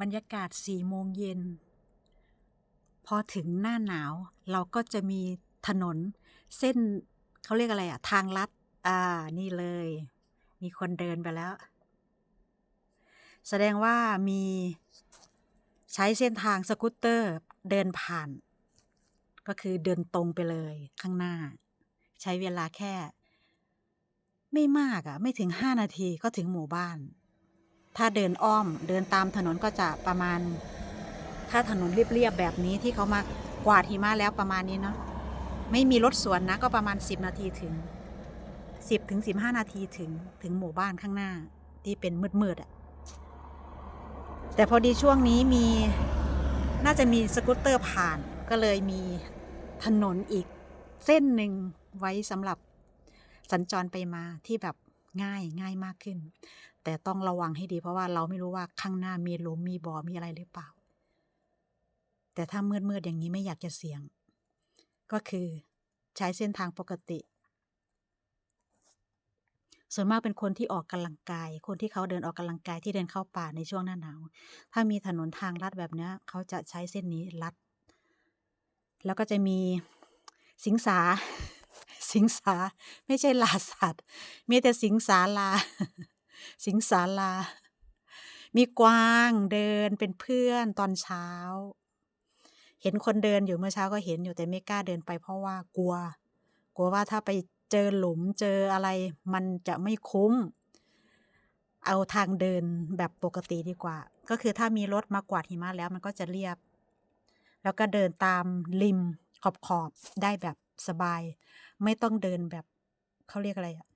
บรรยากาศสี่โมงเย็น พอถึงหน้าหนาว เราก็จะมีถนน เส้นเขาเรียกอะไรอะทางลัด อ่า นี่เลย มีคนเดินไปแล้ว แสดงว่ามีใช้เส้นทางสกูตเตอร์เดินผ่าน ก็คือเดินตรงไปเลยข้างหน้า ใช้เวลาแค่ ไม่มากอะไม่ถึงห้านาทีก็ถึงหมู่บ้าน ถ้าเดินอ้อมเดินตามถนนก็จะประมาณ ถ้าถนนเรียบๆแบบนี้ที่เขามากวาดหิมะแล้วประมาณนี้เนาะไม่มีรถสวนนะก็ประมาณ 10 นาทีถึง 10ถึง15 นาทีถึงถึงหมู่บ้านข้างหน้าที่เป็นมืดๆอะแต่พอดีช่วงนี้มีน่าจะมีสกูตเตอร์ผ่านก็เลยมีถนนอีกเส้นหนึ่งไว้สำหรับสัญจรไปมาที่แบบง่ายง่ายมากขึ้น แต่ต้องระวังให้ดีเพราะว่าเราไม่รู้ว่าข้างหน้ามีหลุมมีบ่อมีอะไรหรือเปล่า แต่ถ้ามืดมืดอย่างนี้ไม่อยากจะเสี่ยง ก็คือใช้เส้นทางปกติ ส่วนมากเป็นคนที่ออกกำลังกาย คนที่เขาเดินออกกำลังกายที่เดินเข้าป่าในช่วงหน้าหนาว ถ้ามีถนนทางลัดแบบเนี้ยเขาจะใช้เส้นนี้ลัด แล้วก็จะมีสิงสา สิงสา ไม่ใช่ลาสัตว์ มีแต่สิงสาลา สิงสาลามีกวางเดินเป็นเพื่อนตอนเช้า เห็นคนเดินอยู่เมื่อเช้าก็เห็นอยู่แต่ไม่กล้าเดินไปเพราะว่ากลัว กลัวว่าถ้าไปเจอหลุมเจออะไร มันจะไม่คุ้ม เอาทางเดินแบบปกติดีกว่า ก็คือถ้ามีรถมากวาดหิมะแล้วมันก็จะเรียบ แล้วก็เดินตามริมขอบขอบได้แบบสบาย ไม่ต้องเดินแบบเขาเรียกอะไรอะ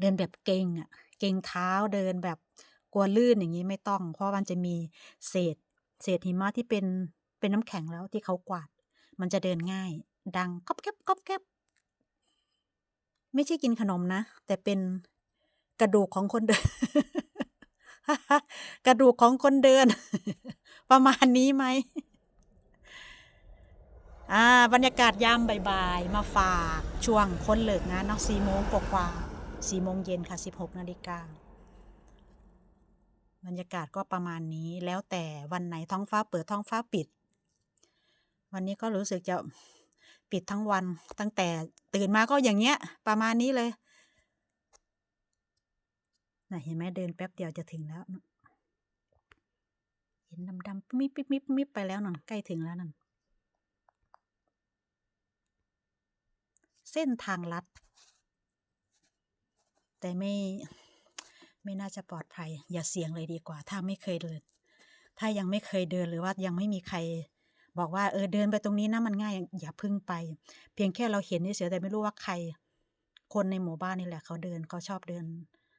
เดินแบบเก่งอะ เก่งเท้าเดินแบบกลัวลื่นอย่างนี้ไม่ต้อง เพราะมันจะมีเศษ เศษหิมะที่เป็นเป็นน้ำแข็งแล้วที่เขากวาด มันจะเดินง่าย ดังก๊อบแก๊บก๊อบแก๊บไม่ใช่กินขนมนะ แต่เป็นกระดูกของคนเดิน กระดูกของคนเดิน ประมาณนี้ไหมอ่าบรรยากาศยามบ่ายๆ มาฝาก ช่วงคนเลิกงานเนาะสี่โมงกว่า สี่โมงเย็นค่ะสิบหกนาฬิกาบรรยากาศก็ประมาณนี้แล้วแต่วันไหนท้องฟ้าเปิดท้องฟ้าปิด วันนี้ก็รู้สึกจะปิดทั้งวันตั้งแต่ตื่นมาก็อย่างเงี้ย ประมาณนี้เลยนะเห็นไหมเดินแป๊บเดียวจะถึงแล้ว เห็นดำๆมิบมิบมิบมิบไปแล้วนั่นใกล้ถึงแล้วนั่นเส้นทางลัด แต่ไม่ไม่น่าจะปลอดภัย อย่าเสี่ยงเลยดีกว่า ถ้าไม่เคยเดิน ถ้ายังไม่เคยเดินหรือว่ายังไม่มีใคร บอกว่าเออเดินไปตรงนี้นะมันง่ายอย่าพึ่งไป เพียงแค่เราเห็นเฉยแต่ไม่รู้ว่าใคร คนในหมู่บ้านนี่แหละเขาเดินเขาชอบเดิน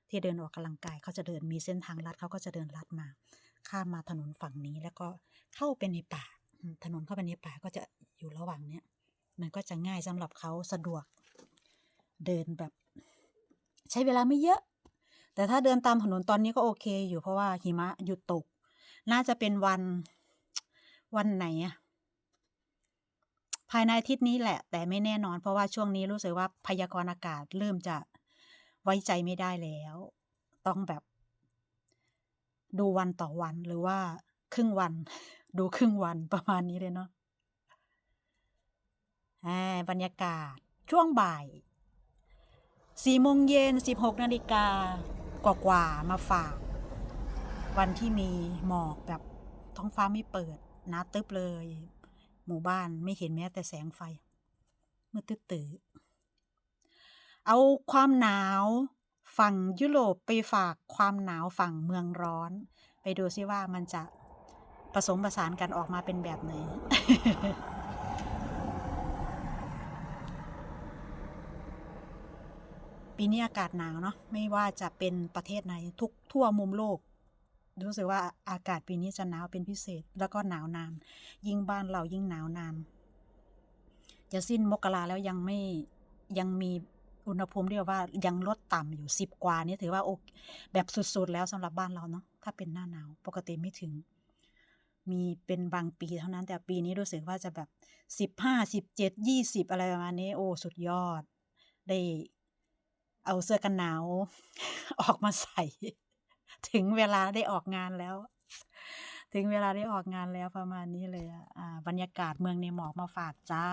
ที่เดินออกกำลังกายเขาจะเดินมีเส้นทางลัดเขาก็จะเดินลัดมา ข้ามมาถนนฝั่งนี้แล้วก็เข้าไปในป่า ถนนเข้าไปในป่าก็จะอยู่ระหว่างเนี้ยมันก็จะง่ายสำหรับเขาสะดวกเดินแบบ ช้เวลาไม่เยอะ แต่ถ้าเดินตามถนนตอนนี้ก็โอเคอยู่เพราะว่าหิมะหยุดตก น่าจะเป็นวันวันไหนอะภายในอาทิตย์นี้แหละ แต่ไม่แน่นอน เพราะว่าช่วงนี้รู้สึกว่าพยากรณ์อากาศเริ่มจะไว้ใจไม่ได้แล้ว ต้องแบบ ดูวันต่อวันหรือว่าครึ่งวัน ดูครึ่งวันประมาณนี้เลยเนาะอ่าบรรยากาศช่วงบ่าย สี่โมงเย็นสิบหกนาฬิกากว่าๆมาฝาก วันที่มีหมอกแบบท้องฟ้าไม่เปิดนาตึบเลย หมู่บ้านไม่เห็นแม้แต่แสงไฟมืดตื้อๆเอาความหนาวฝั่งยุโรปไปฝากความหนาวฝั่งเมืองร้อน ไปดูซิว่ามันจะผสมผสานกันออกมาเป็นแบบไหน ปีนี้อากาศหนาวเนาะไม่ว่าจะเป็นประเทศไหนทุกทั่วมุมโลก รู้สึกว่าอากาศปีนี้จะหนาวเป็นพิเศษ แล้วก็หนาวนาน ยิ่งบ้านเรายิ่งหนาวนาน จะสิ้นมกราแล้วยังไม่ยังมีอุณหภูมิที่แบบว่ายังลดต่ำอยู่สิบกว่านี่ถือว่าโอเคแบบสุดๆ แล้วสำหรับบ้านเราเนาะถ้าเป็นหน้าหนาวปกติไม่ถึง มีเป็นบางปีเท่านั้นแต่ปีนี้รู้สึกว่าจะแบบสิบห้าสิบเจ็ดยี่สิบอะไรประมาณนี้ โอ้สุดยอด ได้ เอาเสื้อกันหนาว ออกมาใส่ ถึงเวลาได้ออกงานแล้ว ถึงเวลาได้ออกงานแล้วประมาณนี้เลยอ่าบรรยากาศเมืองในหมอกมาฝากจ้า